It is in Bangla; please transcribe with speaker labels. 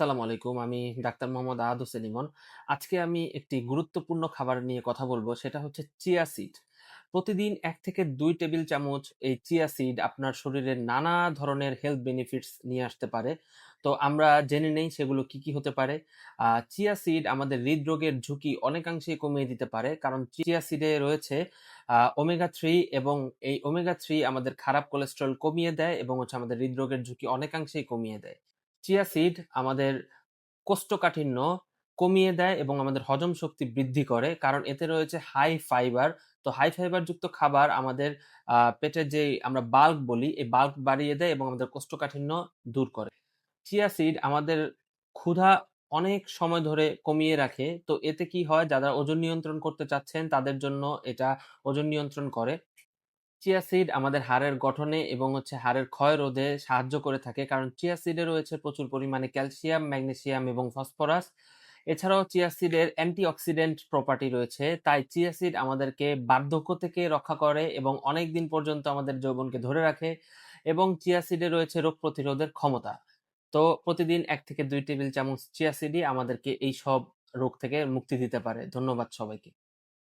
Speaker 1: আসসালামু আলাইকুম। আমি ডাক্তার মোহাম্মদ আহাদ হোসেন ইমন। আজকে আমি একটি গুরুত্বপূর্ণ খাবার নিয়ে কথা বলব, সেটা হচ্ছে চিয়া সিড। প্রতিদিন এক থেকে দুই টেবিল চামচ এই চিয়া সিড আপনার শরীরে নানা ধরনের হেলথ বেনিফিটস নিয়ে আসতে পারে। তো আমরা জেনে নেই সেগুলো কি, কি হতে পারে। চিয়া সিড আমাদের হৃদরোগের ঝুঁকি অনেকাংশেই কমিয়ে দিতে পারে। কারণ চিয়া সিডে রয়েছে ওমেগা থ্রি এবং এই ওমেগা থ্রি আমাদের খারাপ কোলেস্টেরল কমিয়ে দেয় এবং হচ্ছে আমাদের হৃদরোগের ঝুঁকি অনেকাংশেই কমিয়ে দেয়। চিয়া সিড আমাদের কোষ্ঠকাঠিন্য কমিয়ে দেয় এবং আমাদের হজম শক্তি বৃদ্ধি করে। কারণ এতে রয়েছে হাই ফাইবার। তো হাই ফাইবার যুক্ত খাবার আমাদের পেটের যেই আমরা বাল্ক বলি, এই বাল্ক বাড়িয়ে দেয় এবং আমাদের কোষ্ঠকাঠিন্য দূর করে। চিয়া সিড আমাদের ক্ষুধা অনেক সময় ধরে কমিয়ে রাখে। তো এতে কি হয় যারা ওজন নিয়ন্ত্রণ করতে চাচ্ছেন তাদের জন্য এটা ওজন নিয়ন্ত্রণ করে। চিয়া সিড আমাদের হাড়ের গঠনে এবং হচ্ছে হাড়ের ক্ষয় রোধে সাহায্য করে থাকে। কারণ চিয়া সিডে রয়েছে প্রচুর পরিমাণে ক্যালসিয়াম, ম্যাগনেসিয়াম এবং ফসফরাস। এছাড়াও চিয়া সিডের অ্যান্টিঅক্সিডেন্ট প্রপার্টি রয়েছে। তাই চিয়া সিড আমাদেরকে বার্ধক্য থেকে রক্ষা করে এবং অনেক দিন পর্যন্ত আমাদের যৌবনকে ধরে রাখে এবং চিয়া সিডে রয়েছে রোগ প্রতিরোধের ক্ষমতা। তো প্রতিদিন এক থেকে দুই টেবিল চামচ চিয়া সিডই আমাদেরকে এই সব রোগ থেকে মুক্তি দিতে পারে। ধন্যবাদ সবাইকে।